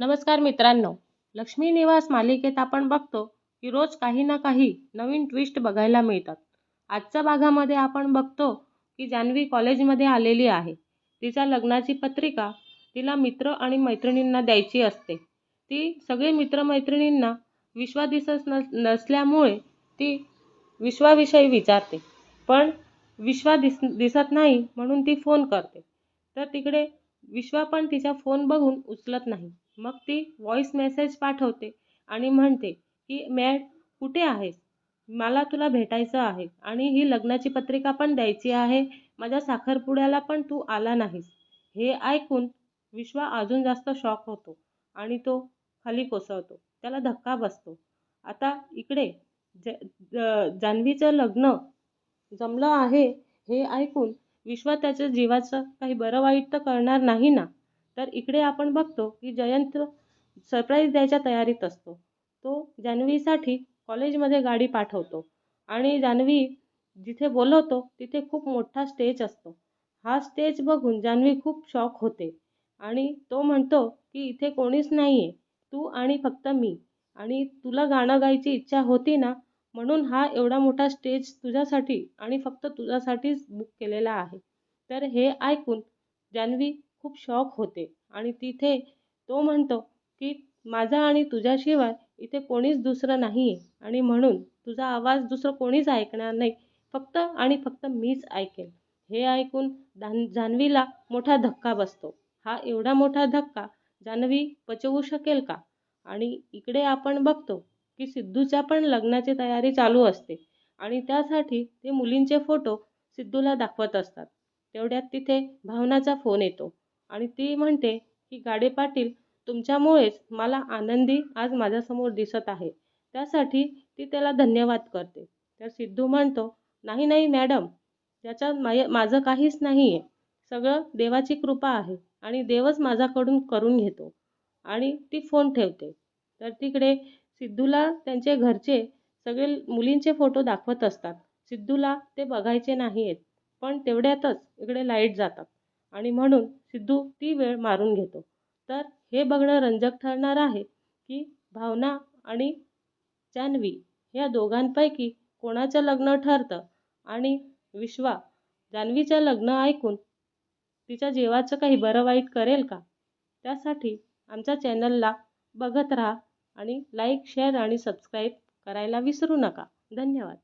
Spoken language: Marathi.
नमस्कार मित्रांनो. लक्ष्मी निवास मालिकेत आपण बघतो की रोज काही ना काही नवीन ट्विस्ट बघायला मिळतात. आजच्या भागामध्ये आपण बघतो की जान्हवी कॉलेजमध्ये आलेली आहे. तिच्या लग्नाची पत्रिका तिला मित्र आणि मैत्रिणींना द्यायची असते. ती सगळे मित्रमैत्रिणींना विश्वा दिसत नस नसल्यामुळे ती विश्वाविषयी विचारते. पण विश्वा दिस दिसत नाही म्हणून ती फोन करते. तर तिकडे विश्वा पण तिचा फोन बघून उचलत नाही. मग ती व्हॉईस मेसेज पाठवते आणि म्हणते की मॅड कुठे आहेस? मला तुला भेटायचं आहे आणि ही लग्नाची पत्रिका पण द्यायची आहे. माझ्या साखरपुड्याला पण तू आला नाहीस. हे ऐकून विश्वा अजून जास्त शॉक होतो आणि तो खाली कोसळतो. त्याला धक्का बसतो. आता इकडे ज जान्हवीचं लग्न जमलं आहे हे ऐकून विश्वा त्याच्या जीवाचं काही बरं वाईट तर करणार नाही ना? तर इकडे आपण बघतो की जयंत सरप्राईज द्यायच्या तयारीत असतो. तो जान्हवीसाठी कॉलेजमध्ये गाडी पाठवतो आणि जान्हवी जिथे बोलवतो तिथे खूप मोठा स्टेज असतो. हा स्टेज बघून जान्हवी खूप शॉक होते आणि तो म्हणतो की इथे कोणीच नाही आहे तू आणि फक्त मी आणि तुला गाणं गायची इच्छा होती ना म्हणून हा एवढा मोठा स्टेज तुझ्यासाठी आणि फक्त तुझ्यासाठीच बुक केलेला आहे. तर हे ऐकून जान्हवी खूप शॉक होते. आणि तिथे तो म्हणतो की माझा आणि तुझ्याशिवाय इथे कोणीच दुसरं नाही आहे आणि म्हणून तुझा आवाज दुसरं कोणीच ऐकणार नाही. फक्त आणि फक्त मीच ऐकेल. हे ऐकून दान जान्हवीला मोठा धक्का बसतो. हा एवढा मोठा धक्का जान्हवी पचवू शकेल का? आणि इकडे आपण बघतो की सिद्धूच्या पण लग्नाची तयारी चालू असते. आणि त्यासाठी ते मुलींचे फोटो सिद्धूला दाखवत असतात. तेवढ्यात तिथे भावनाचा फोन येतो. आणि ती म्हणते की गाडे पाटील तुमच्यामुळेच मला आनंदी आज माझ्यासमोर दिसत आहे. त्यासाठी ती त्याला धन्यवाद करते. तर सिद्धू म्हणतो नाही नाही मॅडम त्याच्यात माय माझं काहीच नाही आहे सगळं देवाची कृपा आहे आणि देवच माझ्याकडून करून घेतो. आणि ती फोन ठेवते. तर तिकडे सिद्धूला त्यांचे घरचे सगळे मुलींचे फोटो दाखवत असतात. सिद्धूला ते बघायचे नाही आहेत पण तेवढ्यातच इकडे लाइट जातात. आणि म्हणून सिद्धू ती वेळ मारून घेतो. तर हे बघणं रंजक ठरणार आहे की भावना आणि जान्हवी या दोघांपैकी कोणाचं लग्न ठरतं आणि विश्वा जान्हवीचं लग्न ऐकून तिच्या जीवाचं काही बरं वाईट करेल का? त्यासाठी आमच्या चॅनलला बघत राहा आणि लाईक शेअर आणि सबस्क्राईब करायला विसरू नका. धन्यवाद.